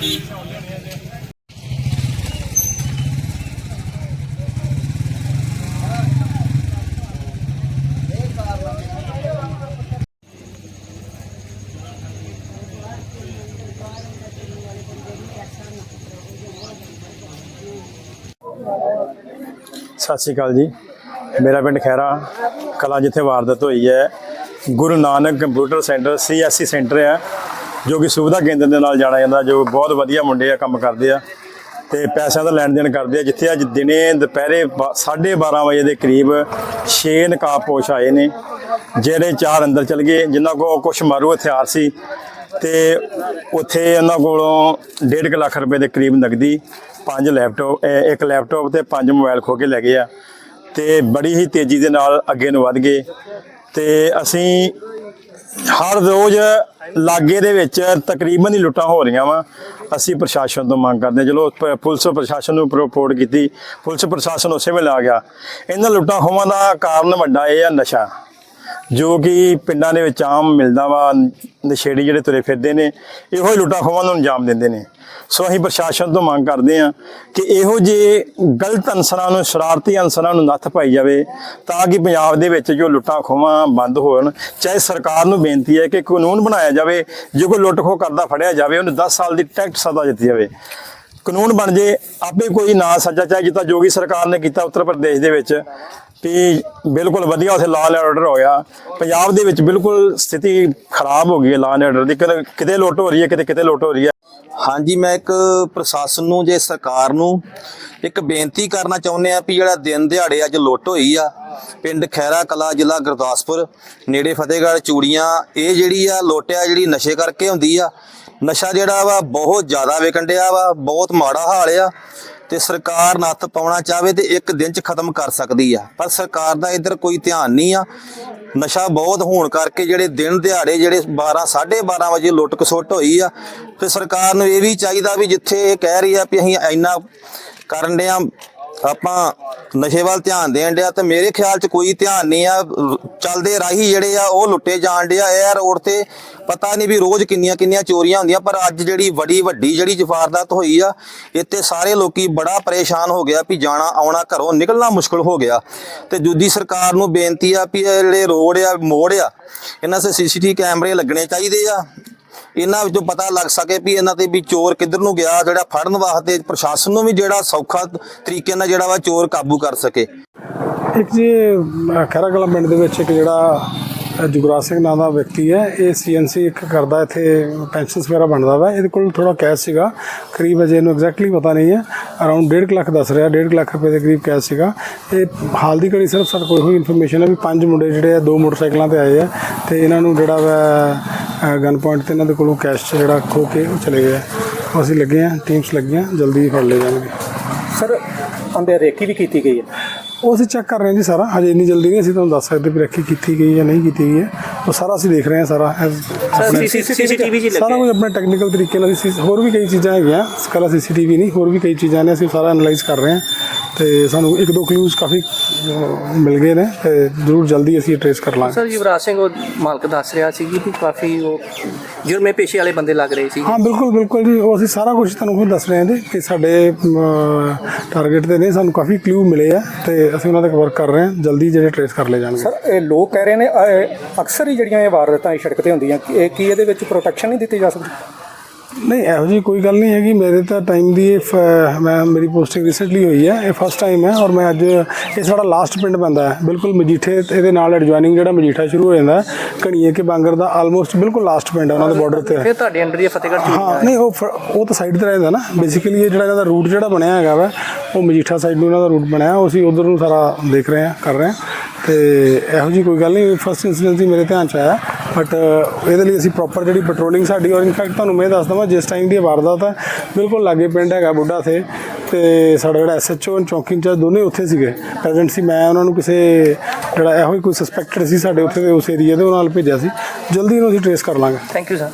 ਸਤਿ ਸ਼੍ਰੀ ਅਕਾਲ ਜੀ। ਮੇਰਾ ਪਿੰਡ ਖੈਰਾ ਕਲਾ ਜਿੱਥੇ ਵਾਰਦਾਤ ਹੋਈ ਹੈ। Guru Nanak computer centre CSC centre ਹੈ। ਜੋ ਕਿ ਸੁਵਿਧਾ ਕੇਂਦਰ ਦੇ ਨਾਲ ਜਾਣਿਆ ਜਾਂਦਾ, ਜੋ ਬਹੁਤ ਵਧੀਆ ਮੁੰਡੇ ਆ, ਕੰਮ ਕਰਦੇ ਆ ਤੇ ਪੈਸਿਆਂ ਦਾ ਲੈਣ ਦੇਣ ਕਰਦੇ ਆ। ਜਿੱਥੇ ਅੱਜ ਦਿਨੇ ਦੁਪਹਿਰੇ 12:30 ਵਜੇ ਦੇ ਕਰੀਬ 6 ਨਕਾਬਪੋਸ਼ ਆਏ ਨੇ, ਜਿਹੜੇ ਚਾਰ ਅੰਦਰ ਚਲ ਗਏ, ਜਿਨ੍ਹਾਂ ਕੋਲ ਕੁਝ ਮਾਰੂ ਹਥਿਆਰ ਸੀ ਤੇ ਉੱਥੇ ਉਹਨਾਂ ਕੋਲੋਂ 1.5 ਲੱਖ ਰੁਪਏ ਦੇ ਕਰੀਬ ਨਗਦੀ, ਪੰਜ ਲੈਪਟਾਪ ਇੱਕ ਲੈਪਟਾਪ ਤੇ ਪੰਜ ਮੋਬਾਈਲ ਖੋ ਕੇ ਲੈ ਗਏ ਆ ਤੇ ਬੜੀ ਹੀ ਤੇਜ਼ੀ ਦੇ ਨਾਲ ਅੱਗੇ ਨੂੰ ਵਧ ਗਏ ਤੇ ਅਸੀਂ ਹਰ ਰੋਜ਼ ਲਾਗੇ ਦੇ ਵਿੱਚ ਤਕਰੀਬਨ ਹੀ ਲੁੱਟਾਂ ਹੋ ਰਹੀਆਂ ਵਾ। ਅਸੀਂ ਪ੍ਰਸ਼ਾਸਨ ਤੋਂ ਮੰਗ ਕਰਦੇ ਹਾਂ। ਚਲੋ ਪੁਲਿਸ ਪ੍ਰਸ਼ਾਸਨ ਨੂੰ ਰਿਪੋਰਟ ਕੀਤੀ। ਪੁਲਿਸ ਪ੍ਰਸ਼ਾਸਨ ਉਸੇ ਵੇਲੇ ਆ ਗਿਆ। ਇਹਨਾਂ ਲੁੱਟਾਂ ਹੋਵਾਂ ਦਾ ਕਾਰਨ ਵੱਡਾ ਇਹ ਆ ਨਸ਼ਾ। ਜੋ ਕਿ ਪਿੰਡਾਂ ਦੇ ਵਿੱਚ ਆਮ ਮਿਲਦਾ ਵਾ, ਨਸ਼ੇੜੀ ਜਿਹੜੇ ਤੁਰੇ ਫਿਰਦੇ ਨੇ, ਇਹੋ ਹੀ ਲੁੱਟਾਂ ਖੋਹਾਂ ਨੂੰ ਅੰਜਾਮ ਦਿੰਦੇ ਨੇ। ਸੋ ਅਸੀਂ ਪ੍ਰਸ਼ਾਸਨ ਤੋਂ ਮੰਗ ਕਰਦੇ ਹਾਂ ਕਿ ਇਹੋ ਜਿਹੇ ਗਲਤ ਅਨਸਰਾਂ ਨੂੰ, ਸ਼ਰਾਰਤੀ ਅਨਸਰਾਂ ਨੂੰ ਨੱਥ ਪਾਈ ਜਾਵੇ, ਤਾਂ ਕਿ ਪੰਜਾਬ ਦੇ ਵਿੱਚ ਜੋ ਲੁੱਟਾਂ ਖੋਹਾਂ ਬੰਦ ਹੋਣ, ਚਾਹੇ ਸਰਕਾਰ ਨੂੰ ਬੇਨਤੀ ਹੈ ਕਿ ਕਾਨੂੰਨ ਬਣਾਇਆ ਜਾਵੇ, ਜੇ ਕੋਈ ਲੁੱਟ ਖੋਹ ਕਰਦਾ ਫੜਿਆ ਜਾਵੇ, ਉਹਨੂੰ 10 ਸਾਲ ਦੀ ਟੈਕਟ ਸਜ਼ਾ ਦਿੱਤੀ ਜਾਵੇ। ਕਾਨੂੰਨ ਬਣ ਜੇ, ਆਪੇ ਕੋਈ ਨਾ ਸੱਜਾ ਚਾਹੇ ਜਿੱਦਾਂ ਜੋਗੀ ਸਰਕਾਰ ਨੇ ਕੀਤਾ ਉੱਤਰ ਪ੍ਰਦੇਸ਼ ਦੇ ਵਿੱਚ। ਵੀ ਬਿਲਕੁਲ ਵਧੀਆ ਉੱਥੇ ਲਾਅ ਐਂਡ ਆਰਡਰ ਹੋਇਆ ਪੰਜਾਬ ਦੇ ਵਿੱਚ ਬਿਲਕੁਲ ਸਥਿਤੀ ਖਰਾਬ ਹੋ ਗਈ ਹੈ ਲਾਅ ਐਂਡ ਆਰਡਰ ਦੀ। ਕਿਤੇ- ਕਿਤੇ ਲੁੱਟ ਹੋ ਰਹੀ ਹੈ, ਕਿਤੇ ਕਿਤੇ ਲੁੱਟ ਹੋ ਰਹੀ ਹੈ। ਹਾਂਜੀ, ਮੈਂ ਇੱਕ ਪ੍ਰਸ਼ਾਸਨ ਨੂੰ ਜੇ ਸਰਕਾਰ ਨੂੰ ਇੱਕ ਬੇਨਤੀ ਕਰਨਾ ਚਾਹੁੰਦੇ ਆ ਵੀ ਜਿਹੜਾ ਦਿਨ ਦਿਹਾੜੇ ਅੱਜ ਲੁੱਟ ਹੋਈ ਆ, ਪਿੰਡ ਖੈਰਾ ਕਲਾ ਜ਼ਿਲ੍ਹਾ ਗੁਰਦਾਸਪੁਰ, ਨੇੜੇ ਫਤਿਹਗੜ੍ਹ, ਚੂੜੀਆਂ, ਇਹ ਜਿਹੜੀ ਆ ਲੋਟਿਆ ਜਿਹੜੀ ਨਸ਼ੇ ਕਰਕੇ ਹੁੰਦੀ ਆ, ਨਸ਼ਾ ਜਿਹੜਾ ਵਾ ਬਹੁਤ ਜ਼ਿਆਦਾ ਵਿਕਣ ਡਿਆ ਵਾ, ਬਹੁਤ ਮਾੜਾ ਹਾਲ ਆ। ਤੇ ਸਰਕਾਰ ਨੱਥ ਪਾਉਣਾ ਚਾਹਵੇ ਤੇ ਇੱਕ ਦਿਨ ਚ ਖਤਮ ਕਰ ਸਕਦੀ ਆ। ਪਰ ਸਰਕਾਰ ਦਾ ਇੱਧਰ ਕੋਈ ਧਿਆਨ ਨਹੀਂ ਆ। ਨਸ਼ਾ ਬਹੁਤ ਹੋਣ ਕਰਕੇ ਜਿਹੜੇ ਦਿਨ ਦਿਹਾੜੇ ਜਿਹੜੇ 12 12:30 ਵਜੇ ਲੁੱਟ ਖਸੁੱਟ ਹੋਈ ਆ, ਤੇ ਸਰਕਾਰ ਨੂੰ ਇਹ ਵੀ ਚਾਹੀਦਾ ਵੀ ਜਿੱਥੇ ਇਹ ਕਹਿ ਰਹੀ ਆ ਵੀ ਅਸੀਂ ਇੰਨਾ ਕਰਨ ਡਿਆ, ਆਪਾਂ ਨਸ਼ੇ ਵੱਲ ਧਿਆਨ ਦੇਣ ਡਿਆ ਤੇ ਮੇਰੇ ਖਿਆਲ 'ਚ ਕੋਈ ਧਿਆਨ ਨਹੀਂ ਆ। ਚੱਲਦੇ ਰਾਹੀ ਜਿਹੜੇ ਆ, ਉਹ ਲੁੱਟੇ ਜਾਣ ਡਿਆ ਇਹ ਰੋਡ ਤੇ। ਪਤਾ ਨਹੀਂ ਵੀ ਰੋਜ਼ ਕਿੰਨੀਆਂ ਕਿੰਨੀਆਂ ਚੋਰੀਆਂ ਹੁੰਦੀਆਂ, ਪਰ ਅੱਜ ਜਿਹੜੀ ਵੱਡੀ ਵੱਡੀ ਜਿਹੜੀ ਜਫਾਰਦਾਤ ਹੋਈ ਆ, ਇੱਥੇ ਸਾਰੇ ਲੋਕੀ ਬੜਾ ਪਰੇਸ਼ਾਨ ਹੋ ਗਿਆ ਵੀ ਜਾਣਾ, ਆਉਣਾ, ਘਰੋਂ ਨਿਕਲਣਾ ਮੁਸ਼ਕਲ ਹੋ ਗਿਆ। ਤੇ ਦੂਜੀ ਸਰਕਾਰ ਨੂੰ ਬੇਨਤੀ ਆ ਵੀ ਇਹ ਜਿਹੜੇ ਰੋਡ ਆ, ਮੋੜ ਆ, ਇਹਨਾਂ 'ਤੇ ਸੀਸੀਟੀਵੀ ਕੈਮਰੇ ਲੱਗਣੇ ਚਾਹੀਦੇ ਆ। ਇਹਨਾਂ ਵਿੱਚੋਂ ਪਤਾ ਲੱਗ ਸਕੇ ਵੀ ਇਹਨਾਂ ਤੇ ਵੀ ਚੋਰ ਕਿੱਧਰ ਨੂੰ ਗਿਆ ਜਿਹੜਾ ਫੜਨ ਵਾਸਤੇ ਪ੍ਰਸ਼ਾਸਨ ਨੂੰ ਵੀ ਜਿਹੜਾ ਸੌਖਾ ਤਰੀਕੇ ਨਾਲ ਜਿਹੜਾ ਵਾ ਚੋਰ ਕਾਬੂ ਕਰ ਸਕੇ। ਇੱਕ ਜੀ ਅਹ, ਖਹਿਰਾ ਪਿੰਡ ਦੇ ਵਿੱਚ ਇੱਕ ਜਿਹੜਾ ਜੁਗਰਾਜ ਸਿੰਘ ਨਾਂ ਦਾ ਵਿਅਕਤੀ ਹੈ। ਇਹ ਸੀਐਨਸੀ ਇੱਕ ਕਰਦਾ, ਇੱਥੇ ਪੈਨਸ਼ਨਸ ਵਗੈਰਾ ਬਣਦਾ ਵਾ। ਇਹਦੇ ਕੋਲ ਥੋੜਾ ਕੈਸ਼ ਸੀਗਾ। ਕਰੀਬ ਅਜੇ ਇਹਨੂੰ ਐਗਜ਼ੈਕਟਲੀ ਪਤਾ ਨਹੀਂ ਹੈ। ਅਰਾਊਂਡ 1.5 ਲੱਖ ਦੱਸ ਰਿਹਾ। 1.5 ਲੱਖ ਰੁਪਏ ਦੇ ਕਰੀਬ ਕੈਸ਼ ਸੀਗਾ। ਇਹ ਹਾਲ ਦੀ ਘੜੀ ਸਿਰਫ ਸਾਡੇ ਕੋਲ ਹੋਈ ਇਨਫੋਰਮੇਸ਼ਨ ਹੈ ਵੀ ਪੰਜ ਮੁੰਡੇ ਜਿਹੜੇ ਆ, ਦੋ ਮੋਟਰਸਾਈਕਲਾਂ ਤੇ ਆਏ ਆ ਤੇ ਇਹਨਾਂ ਨੂੰ ਜਿਹੜਾ ਵਾ ਗਨ ਪੁਆਇੰਟ ਤੇ ਇਹਨਾਂ ਦੇ ਕੋਲੋਂ ਕੈਸ਼ ਜਿਹੜਾ ਖੋ ਕੇ ਉਹ ਚਲੇ ਗਏ ਅਸੀਂ ਲੱਗੇ ਆ ਟੀਮਸ ਲੱਗੀਆਂ, ਜਲਦੀ ਫੜ ਲਏ ਜਾਣਗੇ। ਸਰ ਅੰਦਰ ਰੇਕੀ ਵੀ ਕੀਤੀ ਗਈ ਹੈ? ਉਹ ਅਸੀਂ ਚੈੱਕ ਕਰ ਰਹੇ ਹਾਂ ਜੀ ਸਾਰਾ। ਹਜੇ ਇੰਨੀ ਜਲਦੀ ਨਹੀਂ ਅਸੀਂ ਤੁਹਾਨੂੰ ਦੱਸ ਸਕਦੇ ਵੀ ਰੱਖੀ ਕੀਤੀ ਗਈ ਜਾਂ ਨਹੀਂ ਕੀਤੀ ਗਈ ਹੈ। ਉਹ ਸਾਰਾ ਅਸੀਂ ਦੇਖ ਰਹੇ ਹਾਂ ਸਾਰਾ। ਸੀਸੀਟੀਵੀ ਜੀ ਸਾਰਾ ਕੁਝ ਆਪਣੇ ਟੈਕਨੀਕਲ ਤਰੀਕੇ ਨਾਲ ਅਸੀਂ ਹੋਰ ਵੀ ਕਈ ਚੀਜ਼ਾਂ ਹੈਗੀਆਂ। ਸਕala ਸੀਸੀਟੀਵੀ ਨਹੀਂ ਹੋਰ ਵੀ ਕਈ ਚੀਜ਼ਾਂ ਨੇ ਅਸੀਂ ਸਾਰਾ ਐਨਾਲਾਈਜ਼ ਕਰ ਰਹੇ ਹਾਂ। ਤੇ ਸਾਨੂੰ ਇੱਕ ਦੋ ਕਲੂਜ਼ ਕਾਫੀ ਅਹ, ਮਿਲ ਗਏ ਨੇ ਤੇ ਜ਼ਰੂਰ ਜਲਦੀ ਅਸੀਂ ਟ੍ਰੇਸ ਕਰ ਲਾਂਗੇ। ਸਰ ਯੁਵਰਾਜ ਸਿੰਘ ਉਹ ਮਾਲਕ ਦੱਸ ਰਿਹਾ ਸੀ ਕਿ ਕਾਫੀ ਉਹ ਜੁਰਮੇ ਪੇਸ਼ੇ ਵਾਲੇ ਬੰਦੇ ਲੱਗ ਰਹੇ ਸੀ। ਹਾਂ ਬਿਲਕੁਲ ਬਿਲਕੁਲ ਜੀ। ਉਹ ਅਸੀਂ ਸਾਰਾ ਕੁਝ ਤੁਹਾਨੂੰ ਖੁਦ ਦੱਸ ਰਹੇ ਹਾਂ ਜੀ ਕਿ ਸਾਡੇ ਟਾਰਗੇਟ ਤੇ ਨੇ। ਸਾਨੂੰ ਕਾਫੀ ਕਲੂ ਮਿਲੇ ਆ ਤੇ ਅਸੀਂ ਉਹਨਾਂ ਤੇ ਵਰਕ ਕਰ ਰਹੇ ਹਾਂ। ਜਲਦੀ ਜਿਹੜੇ ਟ੍ਰੇਸ ਕਰ ਲਏ ਜਾਣਗੇ। ਸਰ ਇਹ ਲੋਕ ਕਹਿ ਰਹੇ ਨੇ ਅਹ, ਅਕਸਰ ਹੀ ਜਿਹੜੀਆਂ ਇਹ ਵਾਰਦਾਤਾਂ ਇਹ ਸੜਕ ਤੇ ਹੁੰਦੀਆਂ ਕੀ ਇਹ- ਕੀ ਇਹਦੇ ਵਿੱਚ ਪ੍ਰੋਟੈਕਸ਼ਨ ਨਹੀਂ ਦਿੱਤੀ ਜਾ ਸਕਦੀ? ਨਹੀਂ ਇਹੋ ਜੀ ਕੋਈ ਗੱਲ ਨਹੀਂ ਹੈਗੀ। ਮੇਰੇ ਤਾਂ ਟਾਈਮ ਦੀ ਇਹ ਮੈਂ ਮੇਰੀ ਪੋਸਟਿੰਗ ਰੀਸੈਂਟਲੀ ਹੋਈ ਹੈ। ਇਹ ਫਸਟ ਟਾਈਮ ਹੈ ਔਰ ਮੈਂ ਅੱਜ ਇਹ ਸਾਡਾ ਲਾਸਟ ਪਿੰਡ ਪੈਂਦਾ ਹੈ। ਬਿਲਕੁਲ ਮਜੀਠੇ ਇਹਦੇ ਨਾਲ ਐਡਜੋਇਨਿੰਗ ਜਿਹੜਾ ਮਜੀਠਾ ਸ਼ੁਰੂ ਹੋ ਜਾਂਦਾ ਹੈ ਘਣੀਏ ਕੇ ਬਾਂਗਰ ਦਾ ਆਲਮੋਸਟ ਬਿਲਕੁਲ ਲਾਸਟ ਪਿੰਡ ਹੈ ਉਹਨਾਂ ਦੇ ਬਾਰਡਰ ਤੇ। ਫਿਰ ਤੁਹਾਡੇ ਅੰਡਰ ਹੀ ਫਤਿਹਗੜ੍ਹ ਹਾਂ ਨਹੀਂ ਉਹ ਉਹ ਤਾਂ ਸਾਈਡ ਤੇ ਰਹਿੰਦਾ ਨਾ। ਬੇਸਿਕਲੀ ਇਹ ਜਿਹੜਾ ਇਹਨਾਂ ਦਾ ਰੂਟ ਜਿਹੜਾ ਬਣਿਆ ਹੈਗਾ ਵਾ ਉਹ ਮਜੀਠਾ ਸਾਈਡ ਨੂੰ ਇਹਨਾਂ ਦਾ ਰੂਟ ਬਣਿਆ। ਉਹ ਅਸੀਂ ਉਧਰ ਨੂੰ ਸਾਰਾ ਦੇਖ ਰਹੇ ਹਾਂ ਕਰ ਰਹੇ ਹਾਂ। ਤੇ ਇਹੋ ਜੀ ਕੋਈ ਗੱਲ ਨਹੀਂ। ਫਸਟ ਇਨਸੀਡੈਂਟ ਹੀ ਮੇਰੇ ਧਿਆਨ ਚ ਆਇਆ। ਬਟ ਇਹਦੇ ਲਈ ਅਸੀਂ ਪ੍ਰੋਪਰ ਜਿਹੜੀ ਪੈਟਰੋਲਿੰਗ ਸਾਡੀ, ਔਰ ਇਨਫੈਕਟ ਤੁਹਾਨੂੰ ਮੈਂ ਦੱਸ ਦਵਾਂ, ਜਿਸ ਟਾਈਮ ਦੀ ਇਹ ਵਾਰਦਾਤ ਹੈ ਬਿਲਕੁਲ ਲਾਗੇ ਪਿੰਡ ਹੈਗਾ ਬੁੱਢਾ ਥੇ, ਤੇ ਸਾਡਾ ਜਿਹੜਾ ਐਸਐਚਓ ਚੌਂਕੀ ਇੰਚਾਰਜ ਦੋਨੇ ਉੱਥੇ ਸੀਗੇ। ਪ੍ਰੈਜ਼ੈਂਟ ਸੀ, ਮੈਂ ਉਹਨਾਂ ਨੂੰ ਕਿਸੇ, ਜਿਹੜਾ ਇਹੋ ਹੀ ਕੋਈ ਸਸਪੈਕਟਡ ਸੀ ਸਾਡੇ ਉੱਥੇ ਦੇ ਉਸ ਏਰੀਆ ਦੇ, ਉਹਨਾਂ ਨਾਲ ਭੇਜਿਆ ਸੀ। ਜਲਦੀ ਇਹਨੂੰ ਅਸੀਂ ਟ੍ਰੇਸ ਕਰ ਲਾਂਗੇ। Thank you sir